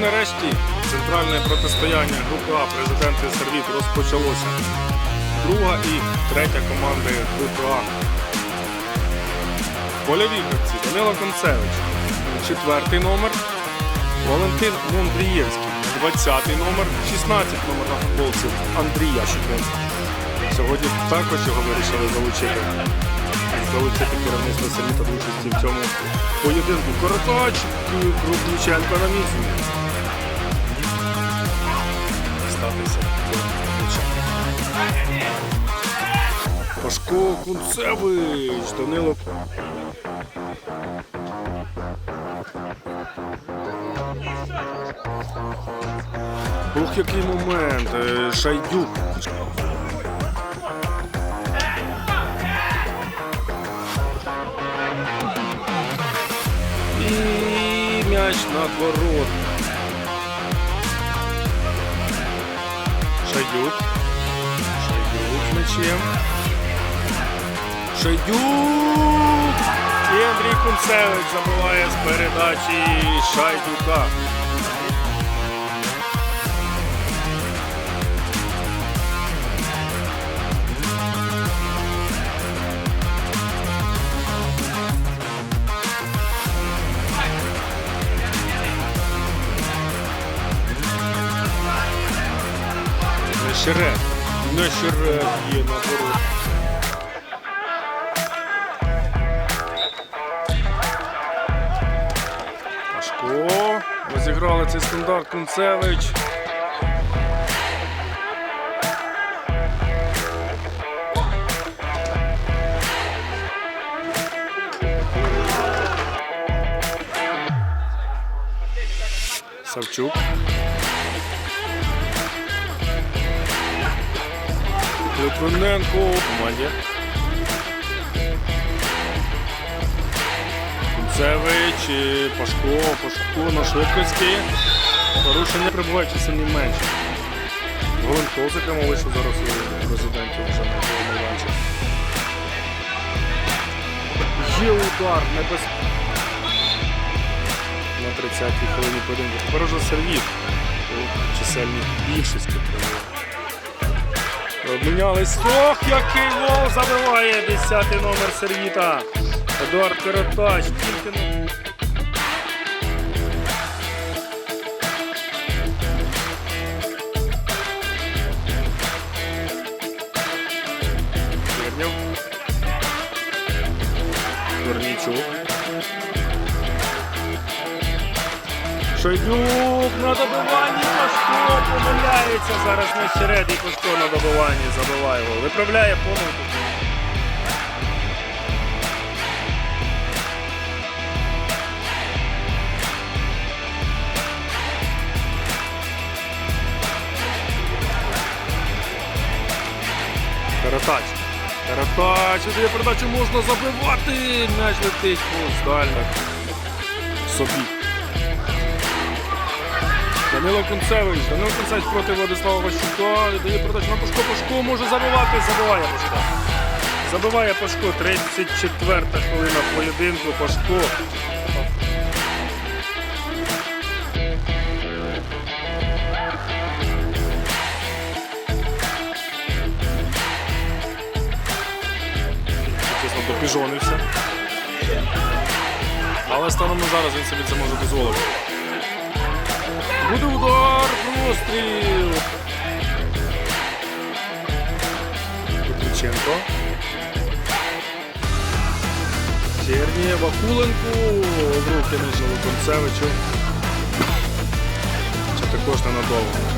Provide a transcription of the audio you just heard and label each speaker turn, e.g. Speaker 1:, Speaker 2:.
Speaker 1: нарешті центральне протистояння групи А президенти Сервіт розпочалося. Друга і третя команди групи А. Польові гравці Данило Концевич, четвертий номер, Валентин Мондрієвський, 20 номер, 16 номер на футболці Андрій Ящиков. Сьогодні також його вирішили залучити. Залучити керівництво Сервіта до участі в цьому поєдинку. Коротач, Крупніченко на місці. М'яча. Пашко Кунцевич, Данило. Ух, який момент. Е, Шайдюк. І м'яч над ворот. Шайдюк. Шайдюк з м'ячем. Шайдюк! І Андрій Кунцевич забуває з передачі Шайдюка. Нещерет. Нещерет є на ворот. Пашко. Розіграли цей стандарт Кунцевич. Савчук. Литвиненко команді. Кунцевич, Пашко, Пашко на швидкості. Порушення прибуває чисельні менше. Голенко, з якому вийшов зараз у резидентів вже на цьому майданчику. Є удар небез... На 30-й хвилині поєдинку. Тепер уже сервіт у чисельній більшості. Обмінялись. Ох, який гол забиває 10-й номер сервіта. Едуард Каратач. Тільки. Корнійчук. Шойдюк на добиванні Пашко помиляється зараз на черед і Пашко на добиванні забиває гол. Виправляє помилку. Каратач. Каратач, віддає передачу можна забивати. М'яч летить повз дальник. Собі. Данило Кунцевич. Данило Кунцевич проти Владислава Ващука. Віддає передачу на Пашко. Пашко може забивати. Забиває Пашко. Забиває Пашко. 34 та хвилина поєдинку. Пашко. Чесно, допіжонився. Але станом на зараз він собі це може дозволити. Буде удар, простріл. Петриченко. Чернієв, Акуленко. В руки нижньому Концевичу. Це також ненадовго.